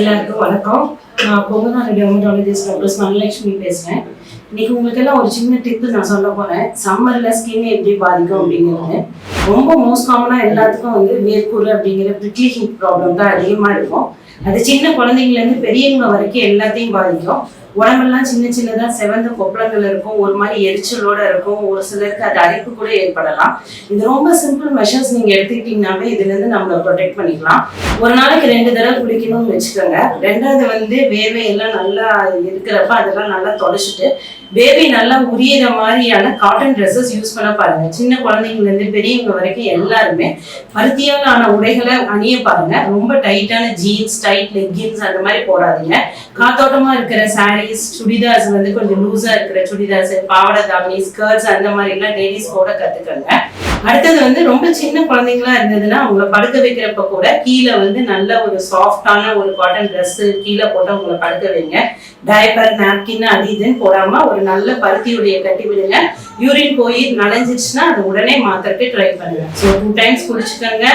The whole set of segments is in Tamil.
எல்லாருக்கும் வணக்கம். நான் பொங்கநாடு டெர்மட்டாலஜிஸ்ட் டாக்டர் ஸ்மரலட்சுமி பேசுகிறேன் இன்னைக்கு உங்களுக்கு எல்லாம் ஒரு சின்ன டிப்பு நான் சொல்ல போறேன். சம்மர்ல ஸ்கின் எப்படி பாதிக்கும் அப்படிங்கிறது. ரொம்ப மோஸ்ட் காமனாக எல்லாத்துக்கும் வந்து வேர்க்குரு அப்படிங்கிற ப்ரிக்லி ஹீட் ப்ராப்ளம் தான் அதிகமாக இருக்கும். அது சின்ன குழந்தைங்கலேருந்து பெரியவங்க வரைக்கும் எல்லாத்தையும் பாதிக்கும். உடம்பெல்லாம் சின்ன சின்னதாக செவந்த கொப்பளங்கள் இருக்கும் ஒரு மாதிரி எரிச்சலோட இருக்கும் ஒரு சிலருக்கு அது அரிப்பு கூட ஏற்படலாம். இது ரொம்ப சிம்பிள் மெஷர்ஸ் நீங்கள் எடுத்துக்கிட்டீங்கனாவே இதுலேருந்து நம்மளை ப்ரொடெக்ட் பண்ணிக்கலாம். ஒரு நாளைக்கு ரெண்டு தடவை குளிக்கணும்னு வச்சுக்கோங்க. ரெண்டாவது வந்து வேர்வை எல்லாம் நல்லா இருக்கிறப்ப அதெல்லாம் நல்லா தொடச்சிட்டு வேர்வை நல்லா உரியற மாதிரியான காட்டன் ட்ரெஸ்ஸஸ் யூஸ் பண்ண பாருங்க. சின்ன குழந்தைங்கலேருந்து பெரியவங்க வரைக்கும் எல்லாருமே பருத்தியால் ஆன உடைகளை அணிய பாருங்க. ரொம்ப டைட்டான ஜீன்ஸ் டைட் லெக்கின்ஸ் அந்த மாதிரி போடாதீங்க. காத்தோட்டமா இருக்கிற சாரீஸ் சுடிதார்ஸ் வந்து கொஞ்சம் லூஸா இருக்கிற சுடிதார்ஸ் பாவாடை தாவணி ஸ்கர்ட்ஸ் அந்த மாதிரி எல்லாம் லேடிஸ் போட கத்துக்கங்க. அடுத்தது வந்து ரொம்ப சின்ன குழந்தைங்களா இருந்ததுன்னா அவங்கள படுக்க வைக்கிறப்ப கூட கீழே வந்து நல்ல ஒரு சாஃப்டான ஒரு காட்டன் ட்ரெஸ் கீழே போட்டு அவங்கள படுக்க வைங்க. டயப்பர் நாப்கின் அது இதுன்னு போடாம ஒரு நல்ல பருத்தியுடைய கட்டி விடுங்க. யூரின் போய் நனைஞ்சிச்சுன்னா அது உடனே மாத்திரக்கு ட்ரை பண்ணுங்க. ஸோ டூ டைம்ஸ் குளிச்சுக்கோங்க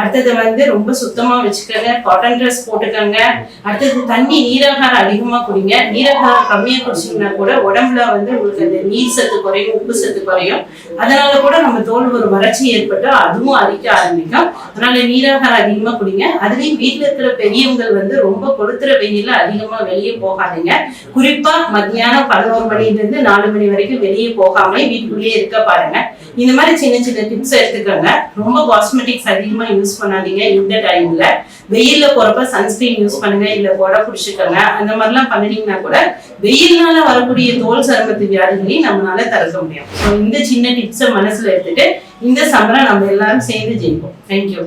அடுத்தது வந்து ரொம்ப சுத்தமா வச்சுக்கோங்க. காட்டன் ட்ரெஸ் போட்டுக்கோங்க. அடுத்தது தண்ணி நீராகாரம் அதிகமா குடிங்க. நீராகாரம் கம்மியா குடிச்சீங்கன்னா கூட உடம்புல வந்து உங்களுக்கு அந்த நீர் சத்து குறையும் உப்பு சத்து குறையும். அதனால கூட நம்ம தோல் ஒரு வறட்சி ஏற்பட்டு அதுவும் அரிக்க ஆரம்பிக்கும். அதனால நீராகாரம் அதிகமா குடிங்க. அதுலயும் வீட்டுல இருக்கிற பெரியவங்க வந்து ரொம்ப கொளுத்துற வெயில அதிகமா வெளியே போகாதீங்க. குறிப்பா மத்தியானம் பதினோரு மணில இருந்து நாலு மணி வரைக்கும் வெளியே போகாம வீட்டுக்குள்ளேயே இருக்க பாருங்க. இந்த மாதிரி சின்ன சின்ன டிப்ஸ் எடுத்துக்கோங்க. ரொம்ப காஸ்மெட்டிக்ஸ் அதிகமா யூஸ் பண்ணாதீங்க இந்த டைம்ல வெயில்ல போறப்ப சன்ஸ்கிரீன் யூஸ் பண்ணுங்க இல்ல கொடை பிடிச்சிக்கோங்க அந்த மாதிரிலாம் பண்ணிட்டீங்கன்னா கூட வெயில்னால வரக்கூடிய தோல் சருமத்து வியாதிகளையும் நம்மளால தடுக்க முடியும். இந்த சின்ன டிப்ஸை மனசுல எடுத்துட்டு இந்த சம்பரம் நம்ம எல்லாரும் சேர்ந்து ஜெயிப்போம். தேங்க்யூ